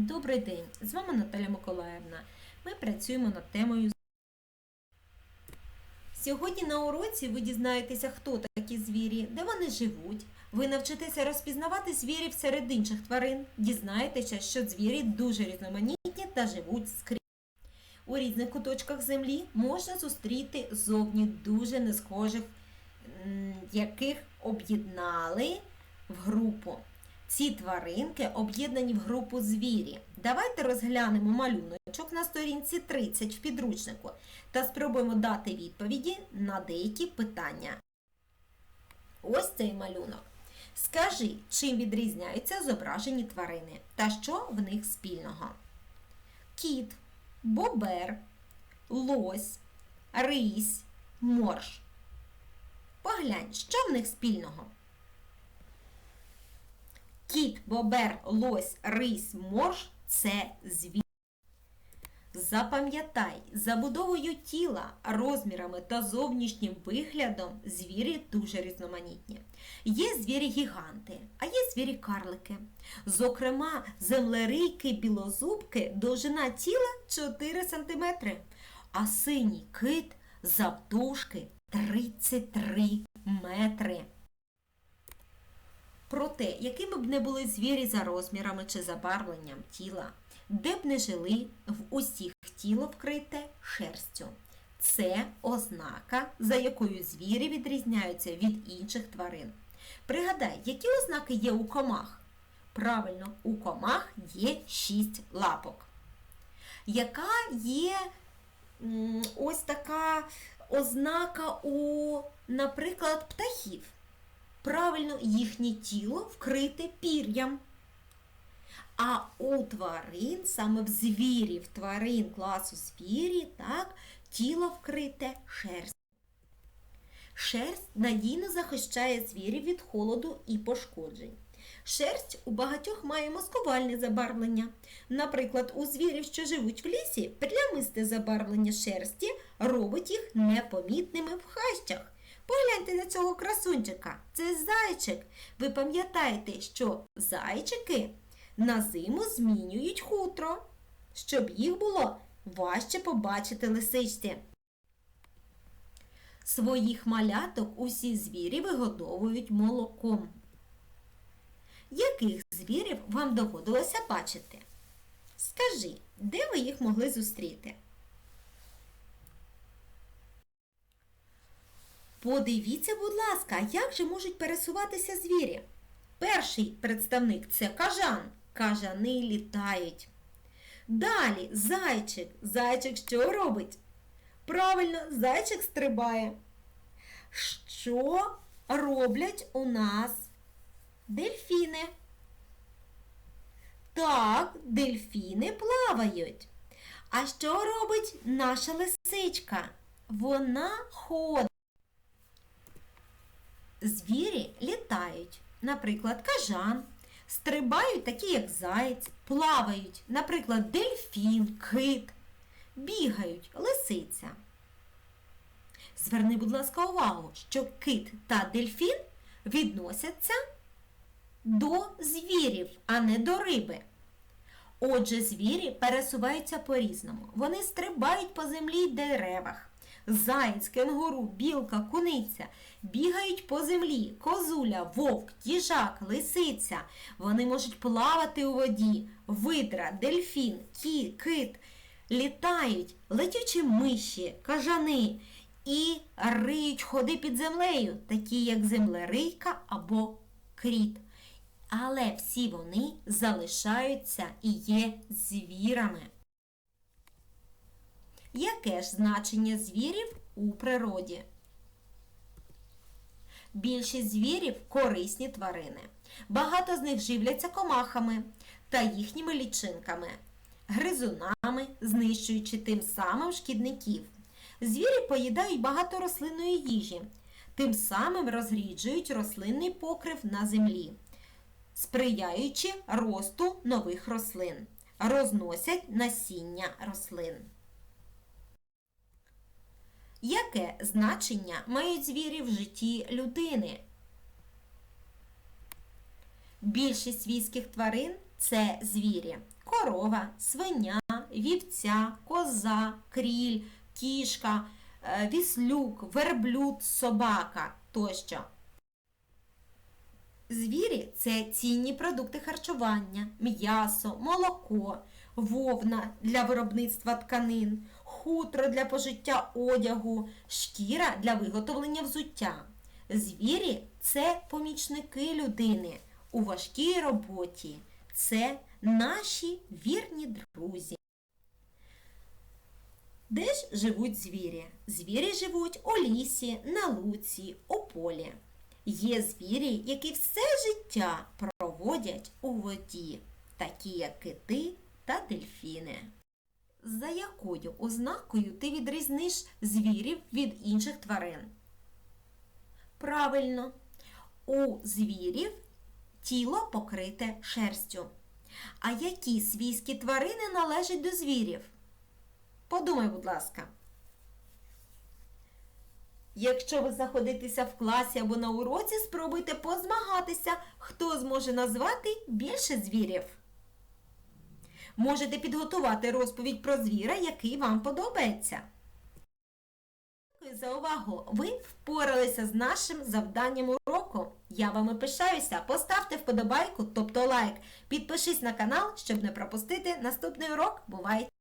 Добрий день! З вами Наталя Миколаївна. Ми працюємо над темою. Сьогодні на уроці ви дізнаєтеся, хто такі звірі, де вони живуть. Ви навчитеся розпізнавати звірів серед інших тварин, дізнаєтеся, що звірі дуже різноманітні та живуть скрізь. У різних куточках землі можна зустріти зовні дуже несхожих, яких об'єднали в групу. Ці тваринки об'єднані в групу звірі. Давайте розглянемо малюночок на сторінці 30 в підручнику та спробуємо дати відповіді на деякі питання. Ось цей малюнок. Скажи, чим відрізняються зображені тварини та що в них спільного? Кіт, бобер, лось, рись, морж. Поглянь, що в них спільного? Кіт, бобер, лось, рись, морж це звір. Запам'ятай, забудовою тіла, розмірами та зовнішнім виглядом звірі дуже різноманітні. Є звірі-гіганти, а є звірі-карлики. Зокрема, землерийки білозубки довжина тіла 4 см, а синій кит завдовжки 33 метри. Проте, якими б не були звірі за розмірами чи забарвленням тіла, де б не жили, в усіх тіло вкрите шерстю. Це ознака, за якою звірі відрізняються від інших тварин. Пригадай, які ознаки є у комах? Правильно, у комах є шість лапок. Яка є ось така ознака у, наприклад, птахів? Правильно, їхнє тіло вкрите пір'ям. А у тварин, саме в звірів, тварин класу звірі, так, тіло вкрите шерстю. Шерсть надійно захищає звірів від холоду і пошкоджень. Шерсть у багатьох має маскувальне забарвлення. Наприклад, у звірів, що живуть в лісі, плямисте забарвлення шерсті робить їх непомітними в хащах. Погляньте на цього красунчика. Це зайчик. Ви пам'ятаєте, що зайчики на зиму змінюють хутро, щоб їх було важче побачити лисичці. Своїх маляток усі звірі вигодовують молоком. Яких звірів вам доводилося бачити? Скажи, де ви їх могли зустріти? Подивіться, будь ласка, як же можуть пересуватися звірі. Перший представник це кажан. Кажани літають. Далі зайчик. Зайчик що робить? Правильно, зайчик стрибає. Що роблять у нас дельфіни? Так, дельфіни плавають. А що робить наша лисичка? Вона ходить. Звірі літають, наприклад, кажан, стрибають такі, як заєць, плавають, наприклад, дельфін, кит, бігають, лисиця. Зверни, будь ласка, увагу, що кит та дельфін відносяться до звірів, а не до риби. Отже, звірі пересуваються по-різному. Вони стрибають по землі й деревах. Заєць, кенгуру, білка, куниця бігають по землі, козуля, вовк, їжак, лисиця. Вони можуть плавати у воді, видра, дельфін, кі, кит, літають, летючі миші, кажани і риють ходи під землею, такі як землерийка або кріт. Але всі вони залишаються і є звірами. Яке ж значення звірів у природі? Більшість звірів корисні тварини. Багато з них живляться комахами та їхніми лічинками, гризунами, знищуючи тим самим шкідників. Звірі поїдають багато рослинної їжі, тим самим розріджують рослинний покрив на землі, сприяючи росту нових рослин, розносять насіння рослин. Яке значення мають звірі в житті людини? Більшість свійських тварин це звірі. корова, свиня, вівця, коза, кріль, кішка, е, віслюк, верблюд, собака тощо. Звірі це цінні продукти харчування, м'ясо, молоко, вовна для виробництва тканин, хутро для пожиття одягу, шкіра для виготовлення взуття. Звірі це помічники людини у важкій роботі. Це наші вірні друзі. Де ж живуть звірі? Звірі живуть у лісі, на луці, у полі. Є звірі, які все життя проводять у воді, такі як кити та дельфіни. За якою ознакою ти відрізниш звірів від інших тварин? Правильно, у звірів тіло покрите шерстю. А які свійські тварини належать до звірів? Подумай, будь ласка. Якщо ви знаходитеся в класі або на уроці, спробуйте позмагатися, хто зможе назвати більше звірів. Можете підготувати розповідь про звіра, який вам подобається. Дякую за увагу! Ви впоралися з нашим завданням уроку. Я вами пишаюся. Поставте вподобайку, тобто лайк. Підпишись на канал, щоб не пропустити наступний урок. Бувайте!